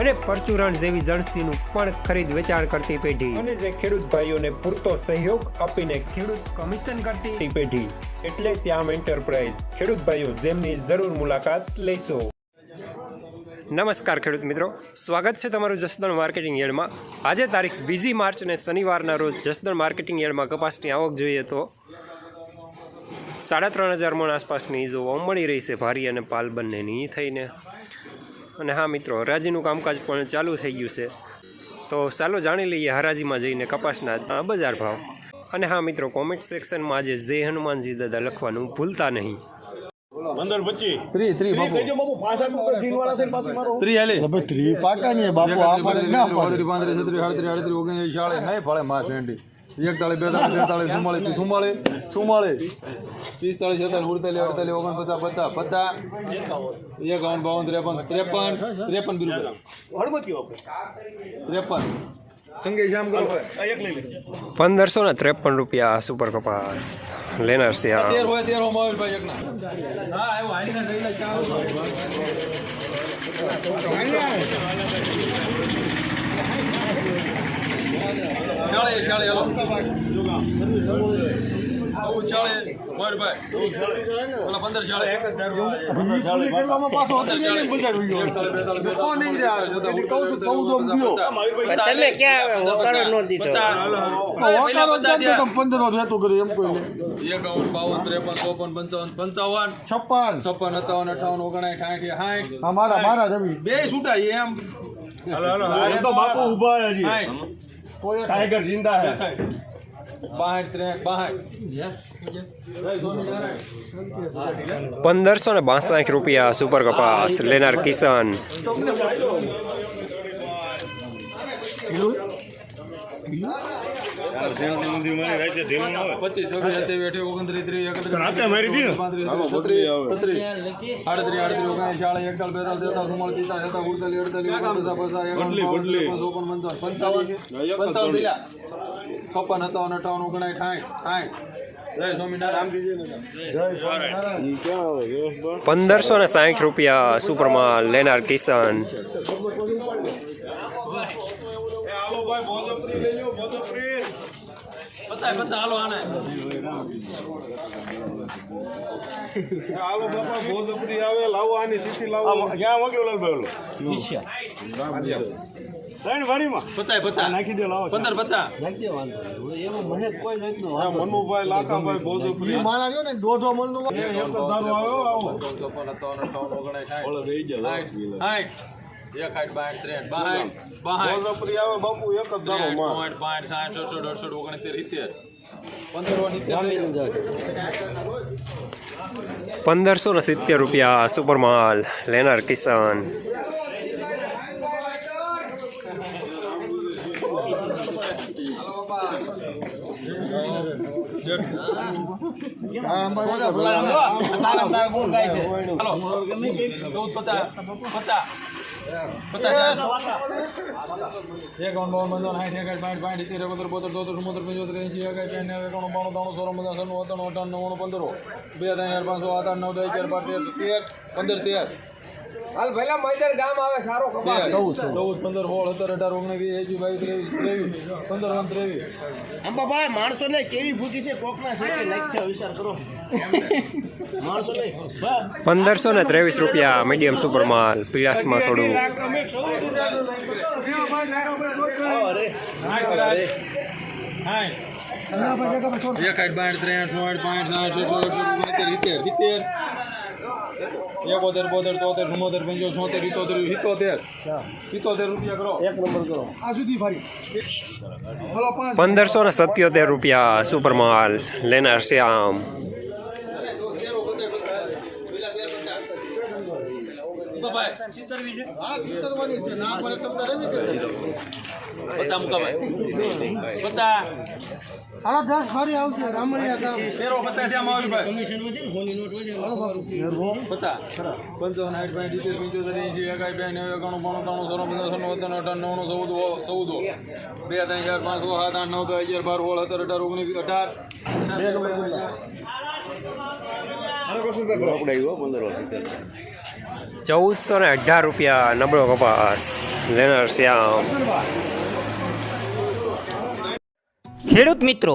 અને પરચુરણ જેવી જણસીનું પણ ખરીદ વેચાણ કરતી પેઢી. અને જે ખેડૂત ભાઈઓને પૂરતો સહયોગ આપીને ખેડૂત કમિશન કરતી પેઢી. એટલે શ્યામ એન્ટરપ્રાઇઝ. ખેડૂત ભાઈઓ જેમની જરૂર મુલાકાત લેશો. નમસ્કાર ખેડૂત મિત્રો. સ્વાગત છે તમારું જસદણ માર્કેટિંગ યાર્ડમાં. આજે તારીખ બીજી માર્ચ અને શનિવારના રોજ જસદણ માર્કેટિંગ યાર્ડમાં કપાસની આવક જોઈએ તો સાડા ત્રણ હજાર મણ આસપાસની જોવા મળી રહી છે ભારી અને પાલ બંનેની થઈને. અને હા મિત્રો હરાજીનું કામકાજ પણ ચાલુ થઈ ગયું છે. તો ચાલો જાણી લઈએ હરાજીમાં જઈને કપાસના બજાર ભાવ. અને હા મિત્રો કોમેન્ટ સેક્શનમાં આજે જય હનુમાનજી દાદા લખવાનું ભૂલતા નહીં. પંદર પચીસ ત્રી ત્રી બાપુ. ત્રી હાલે. ત્રી પાકા આ પાડે ના પાડે. પાંત્રીસ છત્રીસ સાડત્રીસ ઓગણત્રીસ નહીં ફળે માં એકતાળીસ બેતાળીસ તેતાળીસ ચુમ્માળીસ ચુમ્માળીસ ચુમ્માળીસ. પિસ્તાળીસ છેતાલીસ ઉડતાલીસ અડતાલીસ ઓગણપચાસ પચાસ પચાસ. એકાવન બાવન ત્રેપન ત્રેપન ત્રેપન બી રૂપિયા. ત્રેપન. સંગે જામ કરો આ એક પંદરસો ને ત્રેપન રૂપિયા સુપર કપાસ. લેનાર છે તેર હોય તેર હોય મોબાઈલ ભાઈ એકના. હા આવ્યો હાલીને લઈ લે ચાલો ચાલે હલો આવું? ચાલે મોર ઓલા પંદર ચાલે. તમે ક્યાં હોકારો નો દીધો. હોકારો જ નથી તો કરે એમ કોઈ એકાવન બાવન ત્રેપન ચોપન પંચાવન પંચાવન છપ્પન. છપ્પન સત્તાવન અઠાવન ઓગણાઠ સાઠ સાઠ મારા મારા રવિ બે છૂટા એમ એ તો બાપુ હજી. સાઠ ટાઈગર જિંદા હે બાસઠ ત્રેસઠ બાસઠ પંદરસો ને બાસઠ રૂપિયા સુપર કપાસ લેનાર કિસાન છપ્પન સત્તાવન અઠાવન ઓગણાય સાઠ સાઠ પંદરસો ને સાઠ રૂપિયા સુપરમાં લેનાર કિસાન. પચાસ બતા હાલો આને. હાલો બાપા ભોજપુરી આવે લાવો આની સીટી લાવો ક્યાં વાગ્યો લાલભાઈ ઓલો? ત્રણ વારીમાં? નાખી દે લાવો. પંદર હા, મનુભાઈ લાખાભાઈ ભોજપુરી મારા રહ્યો ને દોઢો એક જ આવ્યો આવો. ચોપન સત્તાવન અઠાવન ઓગણાઠ સાઠ સાઠ એકાઠ બાઠ ત્રેઠ બાઠ બાઠ આવે બાપુ એક જ ધારો માં પાંઠ પાંઠ સાઠ ઓગણસિત્તેર પંદરસો ને સિત્તેર. રૂપિયા સુપરમાલ લેનાર કિસાન. ચૌદ પચાસ પચાસ પચાસ. એકાવન બાવન પંચાવન સાઠ એકાઠ બાઠ બાઠ સિત્તેર એકોતેર બોતેર તોતેર ચુમ્મોતેર પંચોતેર એંશી એકાઠ એકાણું બાણું ત્રાણું સોળ પચાસ સન્નું અઠાણું અઠાણું નવ્વાણું પંદરો બે ત્રણ હજાર. પાંચસો આઠ આઠ નવ દસ અગિયાર બાર તેર તેર પંદર તેર તેર, ચૌદ પંદર સોળ સત્તર અઢાર ઓગણીસ વીસ બાવીસ ત્રેવીસ ત્રેવીસ પંદર વન ત્રેવીસ અંબાભાઈ માણસો ને કેવી ભૂખી છે કોકના કે નાખ્યા વિચાર કરો પંદરસો ને ત્રેવીસ રૂપિયા મીડિયમ સુપર માલ પીળાસમાં થોડું એક આઠ બાર ત્રેસઠ પાંઠ સાઠ સિત્તેર સિત્તેર એકોતેર બોતેર તોતેર ચુમ્મોતેર પંચો છોતેર ઇતોતેર ઇતોતેર ઇતોતેર રૂપિયા કરો. આ સુધી ફરી. પંદરસો ને સત્યોતેર રૂપિયા સુપર માલ લેનાર શ્યામ. મુકાભાઈ હા સિત્તેરવાની છે હાલો દસ ફરી આવશે રામલિયા ગામ. તેરો પચાસ થયા માવજીભાઈ પચાસ. પંચાવન સાઠ પાંચ સિત્તેર પંચોતેર એંશી એકાઈ બે નેવું એકાણું બાણું ત્રાણું સોળ પંદર સોળ વતન અઢાર નવ્વાણું ચૌદ ચૌદ બે ત્રણ ચાર પાંચ છ સાત આઠ નવ દસ અગિયાર બાર સોળ સત્તર અઢાર ઓગણીસ અઢાર. ચૌદસો ને અઢાર રૂપિયા નબળો કપાસ. લેનાર શ્યામ. ખેડૂત મિત્રો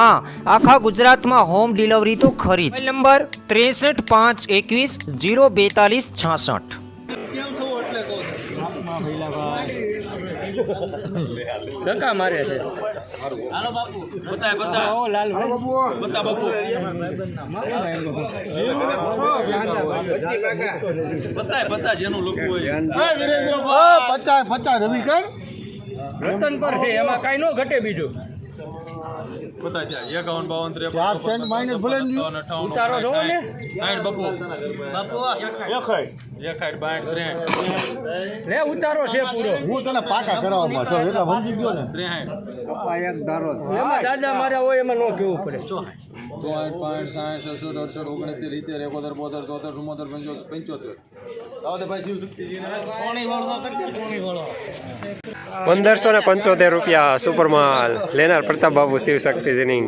આખા ગુજરાતમાં હોમ ડિલિવરી તો ખરી જ. નંબર ત્રેસઠ પાંચ એકવીસ જીરો બેતાલીસ છાસઠ. ધક્કા મારે છે. પચાસ પચાસ ઓ લાલ પચાસ બાપુ પચાસ પચાસ જેનું લોકો હોય પચાસ પચાસ રવિ કર. રતન પર છે એમાં કાંઈ નો ઘટે બીજું. પચાસ ત્યાં એકાવન બાવન ત્રેપન ચાર સેન્ટ માઇનસ ભલે ઉતારો જોવો ને? બાપુ. બાપુ લે ઉતારો છે પૂરો. હું તને પાકા કરાવવામાં છો એટલે સમજી ગયો ને. ત્રેસઠ એમાં દાદા મારા હોય એમાં ન કેવું પડે. ચોસઠ પાંચ સાઠ સડસઠ અડસઠ ઓગણસિત્તેર ઇત્તેર એકોતેર બોતેર ચોતેર ચુમ્મોતેર પંચોતેર પંચોતેર. પંદરસો ને પંચોતેર રૂપિયા સુપર માલ લેનાર પ્રતાપ બાબુ શિવ શક્તિ જીનિંગ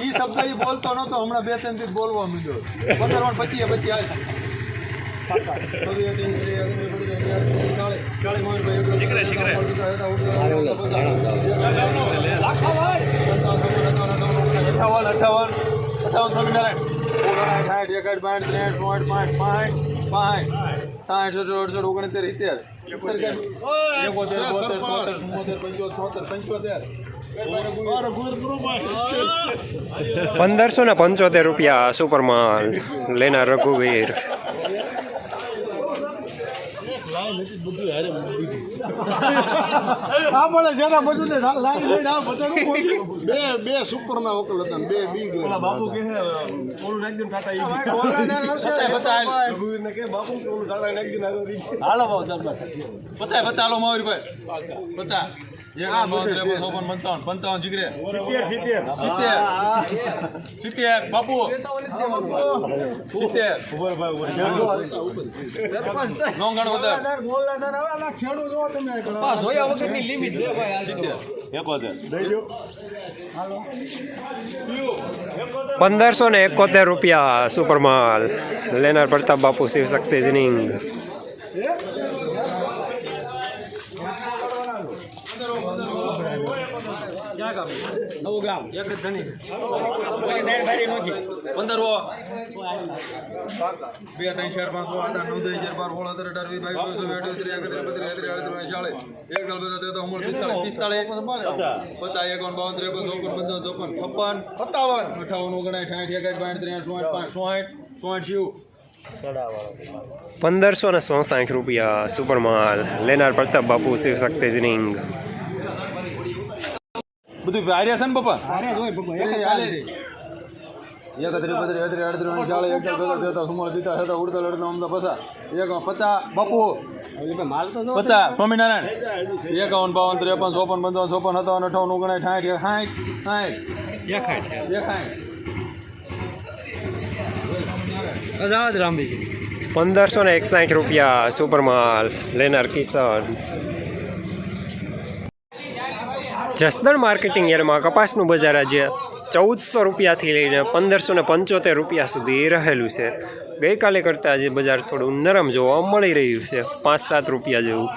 ઈ શબ્દ બોલતો નતો હમણાં બે ત્રણ બોલવા માંડ્યો પંદર વાર પચીએ પચી હાલ અઠાવન અઠાવન અઠાવન સ્વામિનારાયણ સાઠ એકાઠ બાઠ ત્રેસઠ ચોસઠ પાંચ પાંચ પાંચ સાઠ અડસઠ અડસઠ ઓગણસિત્તેર સિત્તેર એકોતેર બોતેર ચોતેર ચુમ્મોતેર પંચોતેર પંચોતેર પંદરસો ને પંચોતેર રૂપિયા સુપરમાલ લેનાર રઘુવીર. મળે જેના બધું ને લાઈન લઈને આવ બધા બે બે સુપર ના વકલ હતા બે બી ગયા બાપુ કે ઓલું નાખી ટાટા પચાસ રઘુવીર ને કે બાપુ ઓલું ટાટા નાખી હાલો ભાવ ચાલ પચાસ પચાસ હાલો માવરી ભાઈ પંચાવન જીગરે. સિત્તેર બાપુ. સિત્તેર. નો ગણ વધાર ખેડૂત જો તમે જોયા વગરની લિમિટ છે ભાઈ આ સિત્તેર એકોતેર પંદરસો ને એકોતેર રૂપિયા સુપરમાલ લેનાર પ્રતાપ બાપુ શિવ શક્તિ જીનિંગ નવું ગામ પાંચ આઠ નવ દસ અગિયાર બાર સત્તર અઢાર વીસ બાવીસ ત્રીસ પિસ્તાળીસ પચાસ એકાવન બાવન ત્રેપન ચોપન પંચાવન ચોપન છપ્પન સત્તાવન અઠાવન ઓગણાઠ સાઠ એકાઠ બાઠ ત્રેસઠ ચોસઠ પાંચ ચોસઠ ચોસઠ શિવ પંદરસો ને રૂપિયા સુપરમાલ લેનાર પ્રતાપ બાપુ શિવ શક્તિ જીનિંગ બધું હાર્યા છે ને પપ્પા અરે જોઈ બબો એક જ હાલે. ચાલે છે. એકત્રીસ બત્રીસ અડત્રીસ અડત્રીસ ચાલીસ એકસો એક તેતા સુમા દીતા હતા ઉડતા લડતા અમદા પસા એક પચાસ બાપુ. માલ પચાસ સ્વામિનારાયણ. એકાવન બાવન ત્રેપન ચોપન પંચાવન ચોપન સત્તાવન અઠાવન ઓગણાઠ સાઠ સાઠ. સાઠ દેખાય દેખાય અજાદ રામબી પંદરસો ને એકસાઠ રૂપિયા સુપર માલ લેનાર કિશન. જસદણ માર્કેટિંગ યાર્ડમાં કપાસનું બજાર આજે ચૌદસો રૂપિયાથી લઈને પંદરસો ને પંચોતેર રૂપિયા સુધી રહેલું છે. ગઈકાલે કરતાં આજે બજાર થોડું નરમ જોવા મળી રહ્યું છે. પાંચ સાત રૂપિયા જેવું